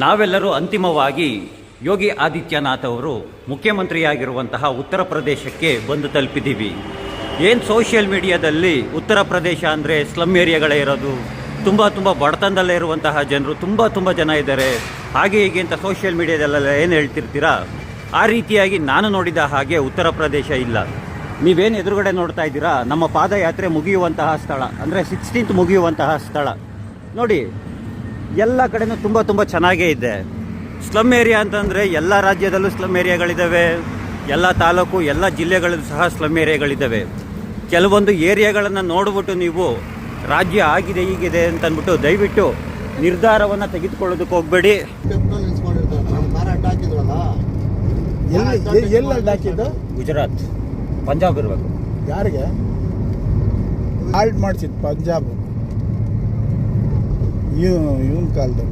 ನಾವೆಲ್ಲರೂ ಅಂತಿಮವಾಗಿ ಯೋಗಿ ಆದಿತ್ಯನಾಥ್ ಅವರು ಮುಖ್ಯಮಂತ್ರಿಯಾಗಿರುವಂತಹ ಉತ್ತರ ಪ್ರದೇಶಕ್ಕೆ ಬಂದು ತಲುಪಿದ್ದೀವಿ. ಏನು ಸೋಷಿಯಲ್ ಮೀಡಿಯಾದಲ್ಲಿ ಉತ್ತರ ಪ್ರದೇಶ ಅಂದರೆ ಸ್ಲಮ್ ಏರಿಯಾಗಳೇ ಇರೋದು, ತುಂಬ ತುಂಬ ಬಡತನದಲ್ಲೇ ಇರುವಂತಹ ಜನರು ತುಂಬ ತುಂಬ ಜನ ಇದ್ದಾರೆ. ಹಾಗೆ ಹೀಗೆ ಅಂತ ಸೋಷಿಯಲ್ ಮೀಡಿಯಾದಲ್ಲೆಲ್ಲ ಏನು ಹೇಳ್ತಿರ್ತೀರಾ? ಆ ರೀತಿಯಾಗಿ ನಾನು ನೋಡಿದ ಹಾಗೆ ಉತ್ತರ ಪ್ರದೇಶ ಇಲ್ಲ. ನೀವೇನು ಎದುರುಗಡೆ ನೋಡ್ತಾ ಇದ್ದೀರಾ? ನಮ್ಮ ಪಾದಯಾತ್ರೆ ಮುಗಿಯುವಂತಹ ಸ್ಥಳ, ಅಂದರೆ ಸಿಕ್ಸ್ಟೀನ್ತ್ ಮುಗಿಯುವಂತಹ ಸ್ಥಳ. ನೋಡಿ ಎಲ್ಲ ಕಡೆನೂ ತುಂಬ ತುಂಬ ಚೆನ್ನಾಗೇ ಇದೆ. ಸ್ಲಮ್ ಏರಿಯಾ ಅಂತಂದರೆ ಎಲ್ಲ ರಾಜ್ಯದಲ್ಲೂ ಸ್ಲಮ್ ಏರಿಯಾಗಳಿದ್ದಾವೆ ಎಲ್ಲ ತಾಲೂಕು, ಎಲ್ಲ ಜಿಲ್ಲೆಗಳಲ್ಲೂ ಸಹ ಸ್ಲಮ್ ಏರಿಯಾಗಳಿದ್ದಾವೆ ಕೆಲವೊಂದು ಏರಿಯಾಗಳನ್ನು ನೋಡ್ಬಿಟ್ಟು ನೀವು, ರಾಜ್ಯ ಆಗಿದೆ, ಹೀಗಿದೆ ಅಂತ ಅಂದ್ಬಿಟ್ಟು ದಯವಿಟ್ಟು ನಿರ್ಧಾರವನ್ನು ತೆಗೆದುಕೊಳ್ಳೋದಕ್ಕೆ ಹೋಗಬೇಡಿ. ಗುಜರಾತ್, ಪಂಜಾಬ್ ಇರಬೇಕು. ಯಾರಿಗೆ? ಹಾಲ್ಟ್ ಮಾಡಿಸಿದ್ದು Punjab. y un, y un caldo.